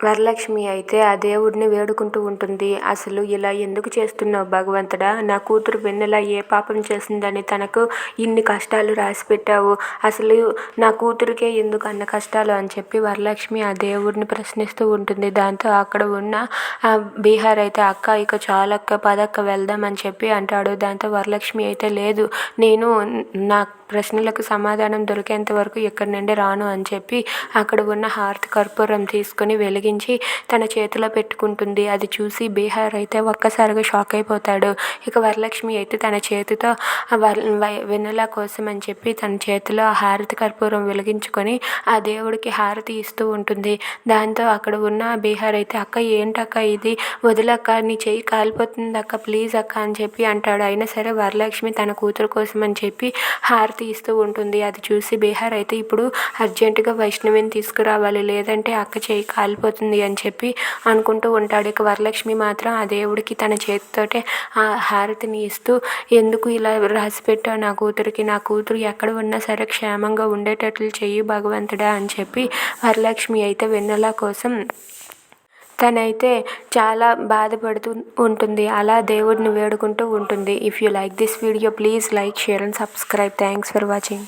వరలక్ష్మి అయితే ఆ దేవుడిని వేడుకుంటూ ఉంటుంది. అసలు ఇలా ఎందుకు చేస్తున్నావు భగవంతుడా? నా కూతురు వెన్నెల ఏ పాపం చేసిందని తనకు ఇన్ని కష్టాలు రాసి పెట్టావు. అసలు నా కూతురికే ఎందుకు అన్న కష్టాలు అని చెప్పి వరలక్ష్మి ఆ దేవుడిని ప్రశ్నిస్తూ ఉంటుంది. దాంతో అక్కడ ఉన్న బీహార్ అయితే అక్క ఇక చాలక్క పదక్క వెళ్దామని చెప్పి అంటాడు. దాంతో వరలక్ష్మి అయితే లేదు నేను నా ప్రశ్నలకు సమాధానం దొరికేంత వరకు ఇక్కడి నుండి రాను అని చెప్పి అక్కడ ఉన్న హారతి కర్పూరం తీసుకొని వెలిగించి తన చేతిలో పెట్టుకుంటుంది. అది చూసి బీహార్ అయితే ఒక్కసారిగా షాక్ అయిపోతాడు. ఇక వరలక్ష్మి అయితే తన చేతితో వెన్నెల కోసం అని చెప్పి తన చేతిలో హారతి కర్పూరం వెలిగించుకొని ఆ దేవుడికి హారతి ఇస్తూ ఉంటుంది. దాంతో అక్కడ ఉన్న బీహార్ అయితే అక్క ఏంటక్క ఇది? వదిలక్క నీ చెయ్యి కాలిపోతుంది అక్క ప్లీజ్ అక్క అని చెప్పి అంటాడు. అయినా సరే వరలక్ష్మి తన కూతురు కోసం అని చెప్పి హారతి ఇస్తూ ఉంటుంది. అది చూసి బీహార్ అయితే ఇప్పుడు అర్జెంటుగా వైష్ణవిని తీసుకురావాలి. లేదంటే అక్క చేయి కాలిపోతుంది. అని చెప్పి అనుకుంటూ ఉంటాడు. ఇక వరలక్ష్మి మాత్రం ఆ దేవుడికి తన చేతితోటే ఆ హారతిని ఇస్తూ ఎందుకు ఇలా రాసి పెట్టావు? నా కూతురికి నా కూతురు ఎక్కడ ఉన్నా సరే క్షేమంగా ఉండేటట్లు చెయ్యి భగవంతుడా అని చెప్పి వరలక్ష్మి అయితే వెన్నెల కోసం తనైతే చాలా బాధపడుతూ ఉంటుంది. అలా దేవుడిని వేడుకుంటూ ఉంటుంది. If you like this video please like share and subscribe thanks for watching